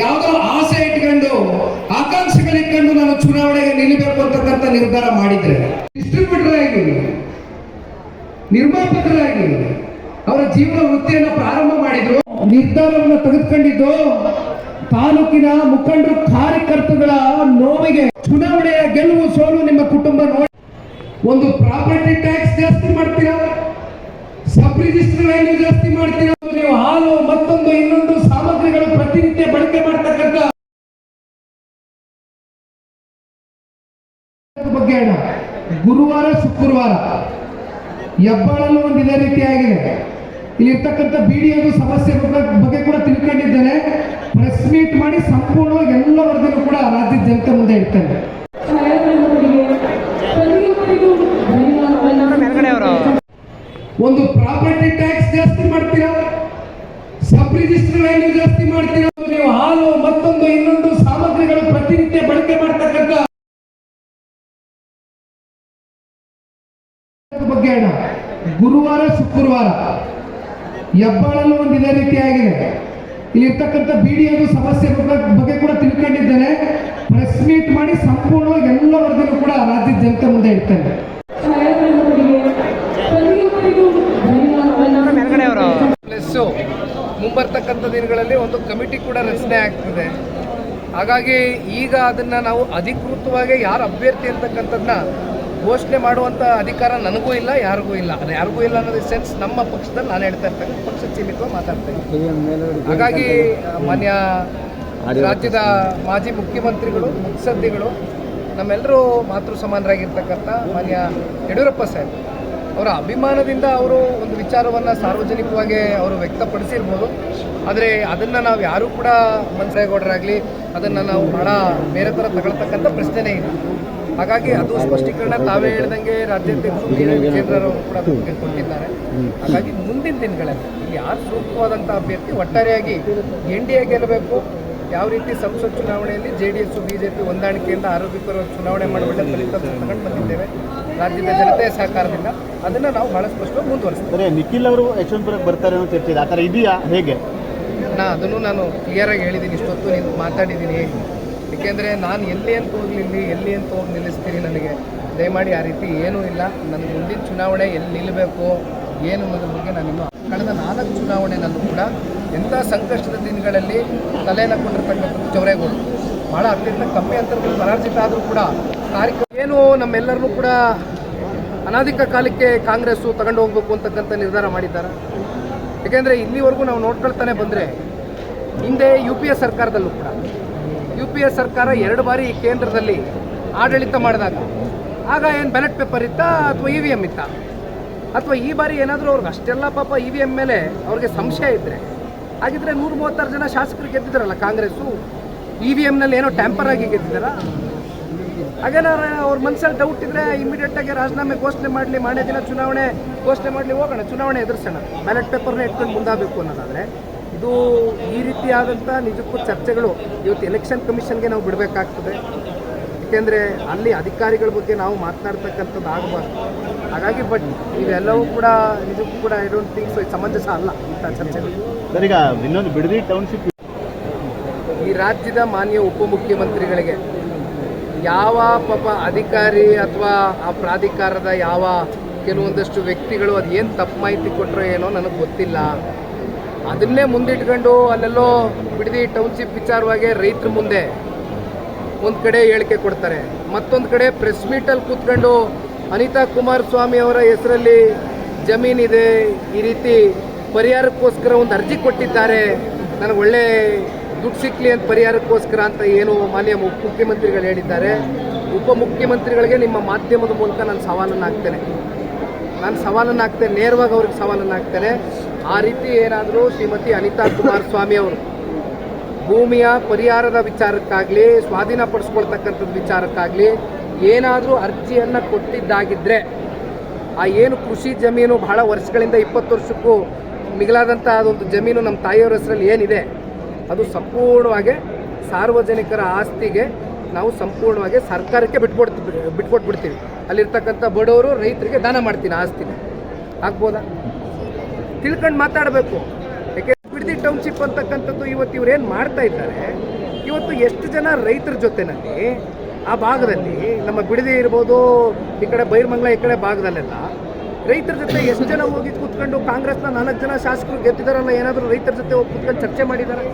ಯಾವುದೋ ಆಸೆ ಇಟ್ಕೊಂಡು, ಆಕಾಂಕ್ಷೆಗಳಿಟ್ಕೊಂಡು ನಾನು ಚುನಾವಣೆಗೆ ನಿಲ್ಲಬೇಕು ಅಂತಕ್ಕಂಥ ನಿರ್ಧಾರ ಮಾಡಿದ್ರೆ ಡಿಸ್ಟ್ರಿಬ್ಯೂಟರ್ ಆಗಿ ನಿರ್ಮಾಪಕರಾಗಿ ಅವರ ಜೀವನ ವೃತ್ತಿಯನ್ನು ಪ್ರಾರಂಭ ಮಾಡಿದ್ರು. ನಿರ್ಧಾರವನ್ನು ತೆಗೆದುಕೊಂಡಿದ್ದು ತಾಲೂಕಿನ ಮುಖಂಡರು, ಕಾರ್ಯಕರ್ತರುಗಳ ನೋವಿಗೆ ಚುನಾವಣೆಯ ಗೆಲುವು ಸೋಲು ನಿಮ್ಮ ಕುಟುಂಬ ನೋಡಿ. ಒಂದು ಪ್ರಾಪರ್ಟಿ ಟ್ಯಾಕ್ಸ್ ಜಾಸ್ತಿ ಮಾಡ್ತೀರಾ? ಸಬ್ ರಿಜಿಸ್ಟರ್ ವ್ಯಾಲ್ಯೂ ಜಾಸ್ತಿ ಮಾಡ್ತೀರಾ? ಗುರುವಾರ, ಶುಕ್ರವಾರ ಹೆಬ್ಬಾಳಲ್ಲೂ ಒಂದು ಇದೇ ರೀತಿ ಆಗಿದೆ ಇಲ್ಲಿರ್ತಕ್ಕಂಥ ಎಂದು ಸಮಸ್ಯೆ ಬಗ್ಗೆ ಕೂಡ ತಿಳ್ಕೊಂಡಿದ್ದೇನೆ. ಪ್ರೆಸ್ ಮೀಟ್ ಮಾಡಿ ಸಂಪೂರ್ಣವಾಗಿ ಎಲ್ಲ ವರ್ಗನೂ ಕೂಡ ರಾಜ್ಯ ಜನತೆ ಮುಂದೆ ಇರ್ತೇನೆ. ಒಂದು ಪ್ರಾಪರ್ಟಿ ಟ್ಯಾಕ್ಸ್ ಜಾಸ್ತಿ ಮಾಡ್ತೀರಾ? ಸಬ್ ರಿಜಿಸ್ಟರ್ ವ್ಯಾಲ್ಯೂ ಜಾಸ್ತಿ ಮಾಡ್ತೀರಾ? ನೀವು ಹಾಲು, ಮತ್ತೊಂದು ಇನ್ನೊಂದು ಸಾಮಗ್ರಿಗಳು ಪ್ರತಿನಿತ್ಯ ಬಳಕೆ ಮಾಡ್ತಕ್ಕಂಥ ಅಣ್ಣ ಗುರುವಾರ, ಶುಕ್ರವಾರ. ಹೆಬ್ಬಾಳಲ್ಲೂ ಒಂದು ಇದೇ ರೀತಿ ಆಗಿದೆ. ಇಲ್ಲಿರ್ತಕ್ಕಂಥ ಬಿಡಿಯೋದು ಸಮಸ್ಯೆ ಬಗ್ಗೆ ಕೂಡ ತಿಳ್ಕೊಂಡಿದ್ದೇನೆ. ಪ್ರೆಸ್ ಮೀಟ್ ಮಾಡಿ ಸಂಪೂರ್ಣವಾಗಿ ಎಲ್ಲ ವರ್ಗನೂ ಕೂಡ ರಾಜ್ಯದ ಜನತೆ ಮುಂದೆ ಪ್ಲಸ್ಸು ಮುಂಬರ್ತಕ್ಕಂಥ ದಿನಗಳಲ್ಲಿ ಒಂದು ಕಮಿಟಿ ಕೂಡ ರಚನೆ ಆಗ್ತದೆ. ಹಾಗಾಗಿ ಈಗ ಅದನ್ನು ನಾವು ಅಧಿಕೃತವಾಗಿ ಯಾರು ಅಭ್ಯರ್ಥಿ ಅಂತಕ್ಕಂಥದ್ದನ್ನ ಘೋಷಣೆ ಮಾಡುವಂಥ ಅಧಿಕಾರ ನನಗೂ ಇಲ್ಲ ಯಾರಿಗೂ ಇಲ್ಲ. ಅದು ಯಾರಿಗೂ ಇಲ್ಲ ಅನ್ನೋದು ಸೆನ್ಸ್ ನಮ್ಮ ಪಕ್ಷದಲ್ಲಿ ನಾನು ಹೇಳ್ತಾ ಇರ್ತೇನೆ. ಪಕ್ಷ ಸೀಮಿತವಾಗಿ ಮಾತಾಡ್ತಾ ಇದ್ದೀನಿ. ಹಾಗಾಗಿ ಮಾನ್ಯ ರಾಜ್ಯದ ಮಾಜಿ ಮುಖ್ಯಮಂತ್ರಿಗಳು ಮುತ್ಸದ್ದಿಗಳು ನಮ್ಮೆಲ್ಲರೂ ಮಾತೃ ಸಮಾನರಾಗಿರ್ತಕ್ಕಂಥ ಮಾನ್ಯ ಯಡಿಯೂರಪ್ಪ ಸಾಹೇಬ್ ಅವರ ಅಭಿಮಾನದಿಂದ ಅವರು ಒಂದು ವಿಚಾರವನ್ನು ಸಾರ್ವಜನಿಕವಾಗಿ ಅವರು ವ್ಯಕ್ತಪಡಿಸಿರ್ಬೋದು. ಆದರೆ ಅದನ್ನು ನಾವು ಯಾರೂ ಕೂಡ ಮಂತ್ರೇಗೌಡರಾಗಲಿ ಅದನ್ನು ನಾವು ಬಹಳ ಬೇರೆ ಥರ ತಗೊಳ್ತಕ್ಕಂಥ ಪ್ರಶ್ನೆನೇ ಇಲ್ಲ. ಹಾಗಾಗಿ ಅದು ಸ್ಪಷ್ಟೀಕರಣ ತಾವೇ ಹೇಳ್ದಂಗೆ ರಾಜ್ಯಾಧ್ಯಕ್ಷರು ಕೆ. ವಿಜೇಂದ್ರರವರು ಕೂಡ ಕೊಟ್ಟಿದ್ದಾರೆ. ಹಾಗಾಗಿ ಮುಂದಿನ ದಿನಗಳಲ್ಲಿ ಯಾರು ಸೂಕ್ತವಾದಂಥ ಅಭ್ಯರ್ಥಿ ಒಟ್ಟಾರೆಯಾಗಿ ಎನ್ ಡಿ ಎ ಗೆಲ್ಲಬೇಕು ಯಾವ ರೀತಿ ಸಂಸತ್ ಚುನಾವಣೆಯಲ್ಲಿ J D S B J P ಹೊಂದಾಣಿಕೆಯಿಂದ ಆರೋಗ್ಯಕರ ಚುನಾವಣೆ ಮಾಡಿ ಒಳ್ಳೆ ಫಲಿತಾಂಶ ತಗೊಂಡು ಬಂದಿದ್ದೇವೆ. ರಾಜ್ಯದ ಜನತೆಯ ಸಹಕಾರದಿಂದ ಅದನ್ನು ನಾವು ಬಹಳ ಸ್ಪಷ್ಟವಾಗಿ ಮುಂದುವರಿಸ್ತೇವೆ. ನಿಖಿಲ್ ಅವರು ಯಶವಂತಪುರಕ್ಕೆ ಬರ್ತಾರೆ ಅಂತ ಹೇಳ್ತಿದ್ದೆ. ಆ ಥರ ಇದೆಯಾ? ಹೇಗೆ? ನಾ ಅದನ್ನು ನಾನು ಕ್ಲಿಯರಾಗಿ ಹೇಳಿದ್ದೀನಿ. ಇಷ್ಟೊತ್ತು ನೀನು ಮಾತಾಡಿದ್ದೀನಿ ಏಕೆಂದರೆ ನಾನು ಎಲ್ಲಿ ಅಂತ ಹೋಗ್ಲಿಲ್ಲಿ, ಎಲ್ಲಿ ಅಂತ ಹೋಗಿ ನಿಲ್ಲಿಸ್ತೀನಿ ನನಗೆ? ದಯಮಾಡಿ ಆ ರೀತಿ ಏನೂ ಇಲ್ಲ. ನನಗೆ ಮುಂದಿನ ಚುನಾವಣೆ ಎಲ್ಲಿ ನಿಲ್ಲಬೇಕು ಏನು ಅನ್ನೋದ್ರ ಬಗ್ಗೆ ನಾನು ಕಳೆದ ನಾಲ್ಕು ಚುನಾವಣೆನಲ್ಲೂ ಕೂಡ ಎಂಥ ಸಂಕಷ್ಟದ ದಿನಗಳಲ್ಲಿ ತಲೆಯನ್ನು ಕೊಂಡಿರ್ತಕ್ಕಂಥದ್ದು ಚೌರೇಗೌಡರು ಭಾಳ ಅತ್ಯಂತ ಕಮ್ಮಿ ಅಂತರದಲ್ಲಿ ಪರಾಜಿತ ಆದರೂ ಕೂಡ ಕಾರ್ಯಕ್ರಮ ಏನು ನಮ್ಮೆಲ್ಲರನ್ನೂ ಕೂಡ ಅನಾಧಿಕ ಕಾಲಕ್ಕೆ ಕಾಂಗ್ರೆಸ್ಸು ತಗೊಂಡು ಹೋಗಬೇಕು ಅಂತಕ್ಕಂಥ ನಿರ್ಧಾರ ಮಾಡಿದ್ದಾರೆ. ಯಾಕೆಂದರೆ ಇಲ್ಲಿವರೆಗೂ ನಾವು ನೋಡ್ಕೊಳ್ತಾನೆ ಬಂದರೆ ಹಿಂದೆ ಯು ಪಿ ಎ ಸರ್ಕಾರದಲ್ಲೂ ಕೂಡ. ಯು ಪಿ ಎ ಸರ್ಕಾರ ಎರಡು ಬಾರಿ ಕೇಂದ್ರದಲ್ಲಿ ಆಡಳಿತ ಮಾಡಿದಾಗ. ಆಗ ಏನು ಬ್ಯಾಲೆಟ್ ಪೇಪರ್ ಇತ್ತಾ ಅಥವಾ ಇ ವಿ ಎಂ ಇತ್ತಾ? ಅಥವಾ ಈ ಬಾರಿ ಏನಾದರೂ ಅವ್ರಿಗೆ ಅಷ್ಟೆಲ್ಲ ಪಾಪ ಇ ವಿ ಎಂ ಮೇಲೆ ಅವ್ರಿಗೆ ಸಂಶಯ ಇದ್ದರೆ ಹಾಗಿದ್ರೆ ನೂರ ಮೂವತ್ತಾರು ಜನ ಶಾಸಕರು ಗೆದ್ದಿದ್ದಾರಲ್ಲ ಕಾಂಗ್ರೆಸ್ಸು? ಇ ವಿ ಎಮ್ನಲ್ಲಿ ಏನೋ ಟ್ಯಾಂಪರ್ ಆಗಿ ಗೆದ್ದಿದ್ದಾರ? ಹಾಗೇನಾರ ಅವ್ರ ಮನಸ್ಸಲ್ಲಿ ಡೌಟ್ ಇದ್ರೆ ಇಮಿಡಿಯೇಟಾಗಿ ರಾಜೀನಾಮೆ ಘೋಷಣೆ ಮಾಡಲಿ, ಮಾನ್ಯ ದಿನ ಚುನಾವಣೆ ಘೋಷಣೆ ಮಾಡಲಿ ಹೋಗೋಣ, ಚುನಾವಣೆ ಎದುರಿಸೋಣ. ಬ್ಯಾಲೆಟ್ ಪೇಪರ್ನ ಇಟ್ಕೊಂಡು ಮುಂದಾಗಬೇಕು ಅನ್ನೋದಾದರೆ. ಇದು ಈ ರೀತಿಯಾದಂಥ ನಿಜಕ್ಕೂ ಚರ್ಚೆಗಳು ಇವತ್ತು ಎಲೆಕ್ಷನ್ ಕಮಿಷನ್ಗೆ ನಾವು ಬಿಡಬೇಕಾಗ್ತದೆ. ಏಕೆಂದರೆ ಅಲ್ಲಿ ಅಧಿಕಾರಿಗಳ ಬಗ್ಗೆ ನಾವು ಮಾತನಾಡ್ತಕ್ಕಂಥದ್ದು ಆಗಬಾರ್ದು. ಹಾಗಾಗಿ ಬಟ್ ಇವೆಲ್ಲವೂ ಕೂಡ ನಿಜಕ್ಕೂ ಕೂಡ ಐ ಡೋಂಟ್ ಥಿಂಕ್ ಸೊ ಸಮಂಜಸ ಅಲ್ಲ ಇಂಥ ಚರ್ಚೆಗಳು. ಸರಿಗ ಇನ್ನೊಂದು ಬಿಡದಿ ಟೌನ್ಶಿಪ್ ಈ ರಾಜ್ಯದ ಮಾನ್ಯ ಉಪಮುಖ್ಯಮಂತ್ರಿಗಳಿಗೆ ಯಾವ ಪಾಪ ಅಧಿಕಾರಿ ಅಥವಾ ಆ ಪ್ರಾಧಿಕಾರದ ಯಾವ ಕೆಲವೊಂದಷ್ಟು ವ್ಯಕ್ತಿಗಳು ಅದು ಏನು ತಪ್ಪು ಮಾಹಿತಿ ಕೊಟ್ಟರೋ ಏನೋ ನನಗೆ ಗೊತ್ತಿಲ್ಲ. ಅದನ್ನೇ ಮುಂದಿಟ್ಕೊಂಡು ಅಲ್ಲೆಲ್ಲೋ ಬಿಡದಿ ಟೌನ್ಶಿಪ್ ವಿಚಾರವಾಗಿ ರೈತರ ಮುಂದೆ ಒಂದು ಕಡೆ ಹೇಳಿಕೆ ಕೊಡ್ತಾರೆ. ಮತ್ತೊಂದು ಕಡೆ ಪ್ರೆಸ್ ಮೀಟಲ್ಲಿ ಕೂತ್ಕೊಂಡು ಅನಿತಾ ಕುಮಾರಸ್ವಾಮಿ ಅವರ ಹೆಸರಲ್ಲಿ ಜಮೀನಿದೆ ಈ ರೀತಿ ಪರಿಹಾರಕ್ಕೋಸ್ಕರ ಒಂದು ಅರ್ಜಿ ಕೊಟ್ಟಿದ್ದಾರೆ. ನನಗೆ ಒಳ್ಳೆ ದುಡ್ಡು ಸಿಕ್ಕಲಿ ಅಂತ ಪರಿಹಾರಕ್ಕೋಸ್ಕರ ಅಂತ ಏನು ಮಾನ್ಯ ಮುಖ್ಯಮಂತ್ರಿಗಳು ಹೇಳಿದ್ದಾರೆ. ಉಪಮುಖ್ಯಮಂತ್ರಿಗಳಿಗೆ ನಿಮ್ಮ ಮಾಧ್ಯಮದ ಮೂಲಕ ನಾನು ಸವಾಲನ್ನು ಹಾಕ್ತೇನೆ ನಾನು ಸವಾಲನ್ನು ಹಾಕ್ತೇನೆ ನೇರವಾಗಿ ಅವ್ರಿಗೆ ಸವಾಲನ್ನು ಹಾಕ್ತೇನೆ ಆ ರೀತಿ ಏನಾದರೂ ಶ್ರೀಮತಿ ಅನಿತಾ ಕುಮಾರಸ್ವಾಮಿ ಅವರು ಭೂಮಿಯ ಪರಿಹಾರದ ವಿಚಾರಕ್ಕಾಗಲಿ, ಸ್ವಾಧೀನಪಡಿಸ್ಕೊಳ್ತಕ್ಕಂಥದ್ದು ವಿಚಾರಕ್ಕಾಗಲಿ ಏನಾದರೂ ಅರ್ಜಿಯನ್ನು ಕೊಟ್ಟಿದ್ದಾಗಿದ್ದರೆ ಆ ಏನು ಕೃಷಿ ಜಮೀನು ಬಹಳ ವರ್ಷಗಳಿಂದ ಇಪ್ಪತ್ತು ವರ್ಷಕ್ಕೂ ಮಿಗಿಲಾದಂಥ ಅದೊಂದು ಜಮೀನು ನಮ್ಮ ತಾಯಿಯವರ ಹೆಸರಲ್ಲಿ ಏನಿದೆ, ಅದು ಸಂಪೂರ್ಣವಾಗಿ ಸಾರ್ವಜನಿಕರ ಆಸ್ತಿಗೆ ನಾವು ಸಂಪೂರ್ಣವಾಗಿ ಸರ್ಕಾರಕ್ಕೆ ಬಿಟ್ಕೊಡ್ತೀವಿ ಬಿಟ್ಕೊಟ್ಬಿಡ್ತೀವಿ. ಅಲ್ಲಿರ್ತಕ್ಕಂಥ ಬಡವರು ರೈತರಿಗೆ ದಾನ ಮಾಡ್ತೀನಿ ಆಸ್ತಿನ. ಆಗ್ಬೋದಾ? ತಿಳ್ಕೊಂಡು ಮಾತಾಡಬೇಕು. ಯಾಕೆ ಬಿಡದಿ ಟೌನ್ಶಿಪ್ ಅಂತಕ್ಕಂಥದ್ದು ಇವತ್ತು ಇವ್ರು ಏನು ಮಾಡ್ತಾ ಇದ್ದಾರೆ? ಇವತ್ತು ಎಷ್ಟು ಜನ ರೈತರ ಜೊತೆನಲ್ಲಿ ಆ ಭಾಗದಲ್ಲಿ, ನಮ್ಮ ಬಿಡದಿ ಇರ್ಬೋದು, ಈ ಕಡೆ ಬೈರ್ಮಂಗ್ಲ, ಈ ಕಡೆ ಭಾಗದಲ್ಲೆಲ್ಲ, ರೈತರ ಜೊತೆ ಎಷ್ಟು ಜನ ಹೋಗಿ ಕೂತ್ಕೊಂಡು ಕಾಂಗ್ರೆಸ್ನ ನಾಲ್ಕು ಜನ ಶಾಸಕರು ಗೆದ್ದಿದಾರಲ್ಲ, ಏನಾದರೂ ರೈತರ ಜೊತೆ ಹೋಗಿ ಕೂತ್ಕೊಂಡು ಚರ್ಚೆ ಮಾಡಿದ್ದಾರೆ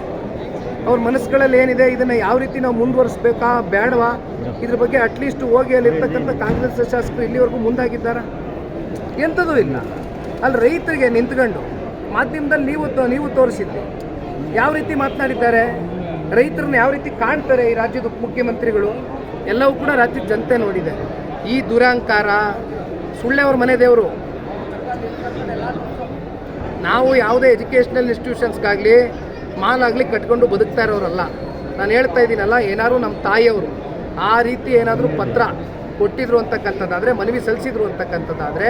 ಅವ್ರ ಮನಸ್ಸುಗಳಲ್ಲಿ ಏನಿದೆ, ಇದನ್ನು ಯಾವ ರೀತಿ ನಾವು ಮುಂದುವರಿಸ್ಬೇಕಾ ಬೇಡವಾ ಇದ್ರ ಬಗ್ಗೆ ಅಟ್ಲೀಸ್ಟ್ ಹೋಗಿ ಅಲ್ಲಿರ್ತಕ್ಕಂಥ ಕಾಂಗ್ರೆಸ್ ಶಾಸಕರು ಇಲ್ಲಿವರೆಗೂ ಮುಂದಾಗಿದ್ದಾರಾ? ಎಂಥದೂ ಇಲ್ಲ. ಅಲ್ಲಿ ರೈತರಿಗೆ ನಿಂತ್ಕೊಂಡು ಮಾಧ್ಯಮದಲ್ಲಿ ನೀವು ನೀವು ತೋರಿಸಿದ್ರಿ. ಯಾವ ರೀತಿ ಮಾತನಾಡಿದ್ದಾರೆ? ರೈತರನ್ನ ಯಾವ ರೀತಿ ಕಾಣ್ತಾರೆ ಈ ರಾಜ್ಯದ ಉಪಮುಖ್ಯಮಂತ್ರಿಗಳು? ಎಲ್ಲವೂ ಕೂಡ ರಾಜ್ಯದ ಜನತೆ ನೋಡಿದೆ. ಈ ದುರಹಂಕಾರ ಸುಳ್ಳೆ ಅವ್ರ ಮನೆ ದೇವರು. ನಾವು ಯಾವುದೇ ಎಜುಕೇಷನಲ್ ಇನ್ಸ್ಟಿಟ್ಯೂಷನ್ಸ್ಗಾಗಲಿ ಮಾಲ್ ಆಗಲಿ ಕಟ್ಕೊಂಡು ಬದುಕ್ತಾ ಇರೋರಲ್ಲ. ನಾನು ಹೇಳ್ತಾ ಇದ್ದೀನಲ್ಲ, ಏನಾದ್ರು ನಮ್ಮ ತಾಯಿಯವರು ಆ ರೀತಿ ಏನಾದರೂ ಪತ್ರ ಕೊಟ್ಟಿದ್ರು ಅಂತಕ್ಕಂಥದ್ದಾದರೆ, ಮನವಿ ಸಲ್ಲಿಸಿದ್ರು ಅಂತಕ್ಕಂಥದ್ದಾದರೆ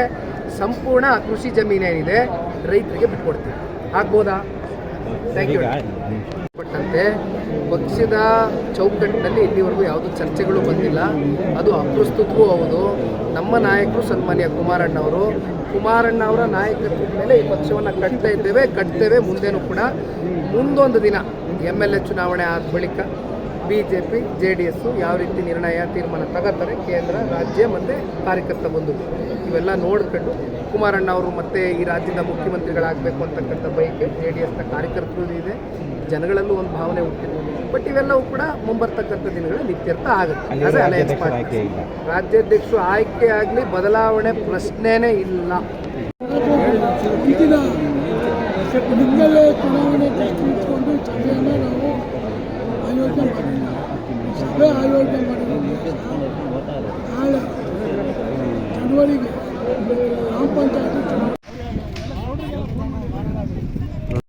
ಸಂಪೂರ್ಣ ಕೃಷಿ ಜಮೀನೇನಿದೆ ರೈತರಿಗೆ ಬಿಟ್ಕೊಡ್ತೀವಿ. ಆಗ್ಬೋದಾ? ಥ್ಯಾಂಕ್ ಯು ಪಟ್ಟಂತೆ, ಪಕ್ಷದ ಚೌಕಟ್ಟಿನಲ್ಲಿ ಇಲ್ಲಿವರೆಗೂ ಯಾವುದೂ ಚರ್ಚೆಗಳು ಬಂದಿಲ್ಲ. ಅದು ಅಪ್ರಸ್ತುತವೂ ಹೌದು. ನಮ್ಮ ನಾಯಕರು ಸನ್ಮಾನ್ಯ ಕುಮಾರಣ್ಣವರು. ಕುಮಾರಣ್ಣ ಅವರ ನಾಯಕತ್ವದ ಮೇಲೆ ಈ ಪಕ್ಷವನ್ನು ಕಟ್ತಾ ಇದ್ದೇವೆ, ಕಟ್ತೇವೆ ಮುಂದೇನೂ ಕೂಡ. ಮುಂದೊಂದು ದಿನ ಎಂ ಎಲ್ ಎ ಚುನಾವಣೆ ಆದ ಬಳಿಕ B J P J D S ಯಾವ ರೀತಿ ನಿರ್ಣಯ ತೀರ್ಮಾನ ತಗೋತಾರೆ ಕೇಂದ್ರ ರಾಜ್ಯ ಮತ್ತು ಕಾರ್ಯಕರ್ತ ಬಂದು ಇವೆಲ್ಲ ನೋಡ್ಕೊಂಡು ಕುಮಾರಣ್ಣ ಅವರು ಮತ್ತೆ ಈ ರಾಜ್ಯದ ಮುಖ್ಯಮಂತ್ರಿಗಳಾಗಬೇಕು ಅಂತಕ್ಕಂಥ ಬಯಕೆ ಜೆ ಡಿ ಎಸ್ನ ಕಾರ್ಯಕರ್ತರು ಇದೆ. ಜನಗಳಲ್ಲೂ ಒಂದು ಭಾವನೆ ಹುಟ್ಟಿದೆ. ಬಟ್ ಇವೆಲ್ಲವೂ ಕೂಡ ಮುಂಬರ್ತಕ್ಕಂಥ ದಿನಗಳಲ್ಲಿ ಇತ್ಯರ್ಥ ಆಗುತ್ತೆ. ಅದೇ. ರಾಜ್ಯಾಧ್ಯಕ್ಷರು ಆಯ್ಕೆ ಆಗಲಿ ಬದಲಾವಣೆ ಪ್ರಶ್ನೆನೇ ಇಲ್ಲ. ಚುನಾವಣೆ চব্বিশ